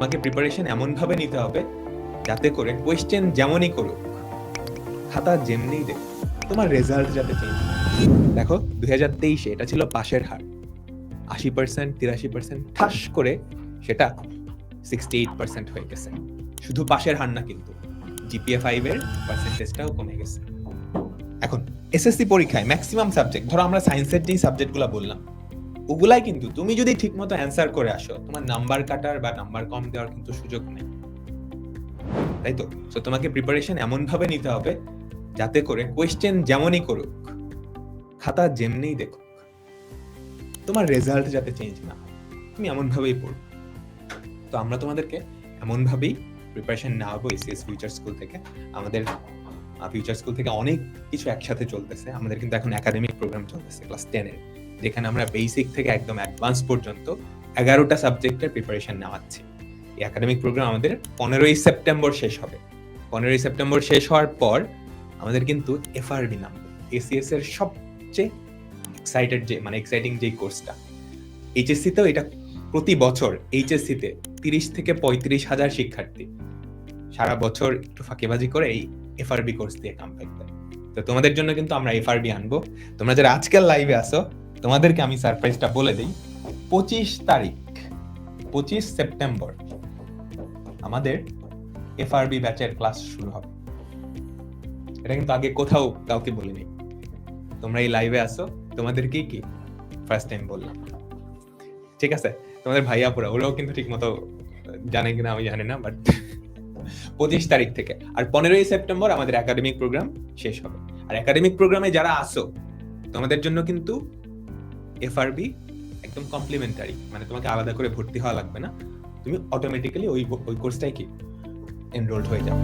তোমাকে প্রিপারেশন এমনভাবে নিতে হবে যাতে করে কোয়েশ্চেন যেমনই করুক, খাতা যেমনিই দেখ, তোমার রেজাল্ট যাতে চেঞ্জ দেখো দুই হাজার তেইশে এটা ছিল পাশের হার। আশি পার্সেন্ট তিরাশি পার্সেন্ট ঠাস করে সেটা সিক্সটি এইট পার্সেন্ট হয়ে গেছে। শুধু পাশের হার না কিন্তু জিপিএ ফাইভের পার্সেন্টেজটাও কমে গেছে। এখন এসএসসি পরীক্ষায় ম্যাক্সিমাম সাবজেক্ট ধরো আমরা সায়েন্সের যেই সাবজেক্টগুলো বললাম ওগুলাই কিন্তু তুমি যদি ঠিকমতো অ্যান্সার করে আসো, তোমার নাম্বার কাটার বা নাম্বার কম দেওয়ার কিন্তু সুযোগ নেই। তাই তো? তো তোমাকে প্রিপারেশন এমন ভাবে নিতে হবে যাতে করে কোয়েশ্চেন যেমনই করুক, খাতা যেমনিই দেখুক, তোমার রেজাল্ট যাতে চেঞ্জ না হয়। তুমি এমন ভাবেই পড়ো। তো আমরা তোমাদেরকে এমন ভাবেই preparation নেওয়াবো A C S future school থেকে। আমাদের ফিউচার স্কুল থেকে অনেক কিছু একসাথে চলতেছে। আমাদের কিন্তু এখন একাডেমিক প্রোগ্রাম চলতেছে ক্লাস টেনের যেখানে আমরা বেসিক থেকে একদম অ্যাডভান্স পর্যন্ত এগারোটা সাবজেক্টের প্রিপারেশন নেওয়াচ্ছি। এই একাডেমিক প্রোগ্রাম আমাদের পনেরোই সেপ্টেম্বর শেষ হবে। পনেরোই সেপ্টেম্বর শেষ হওয়ার পর আমাদের কিন্তু এফআরবি নামবে। এসিএস এর সবচেয়ে এক্সাইটেড যে মানে এক্সাইটিং যে কোর্সটা এইচএসসি তেও এটা প্রতি বছর এইচএসসি তে তিরিশ থেকে পঁয়ত্রিশ হাজার শিক্ষার্থী সারা বছর একটু ফাঁকিবাজি করে এই এফআরবি কোর্স দিয়ে কামব্যাক দেয়। তো তোমাদের জন্য কিন্তু আমরা এফআরবি আনব। তোমরা যারা আজকাল লাইভে আসো তোমাদেরকে আমি সারপ্রাইজটা বলে দিই। পঁচিশ তারিখ, পঁচিশ সেপ্টেম্বর আমাদের এফআরবি ব্যাচের ক্লাস শুরু হবে। এটা কিন্তু আগে কোথাও কাউকে বলিনি। তোমরা এই লাইভে আসো তোমাদেরকেই কি ফার্স্ট টাইম বললাম। ঠিক আছে? তোমাদের ভাইয়া পুরা ওরাও কিন্তু ঠিক মতো জানে কিনা আমি জানি না বাট পঁচিশ তারিখ থেকে। আর পনেরোই সেপ্টেম্বর আমাদের একাডেমিক প্রোগ্রাম শেষ হবে। আর একাডেমিক প্রোগ্রামে যারা আসো তোমাদের জন্য কিন্তু এফআরবি একদম কমপ্লিমেন্টারি মানে তোমাকে আলাদা করে ভর্তি হওয়া লাগবে না। তুমি অটোমেটিক্যালি ওই ওই কোর্সটাই কি এনরোলড হয়ে যাবে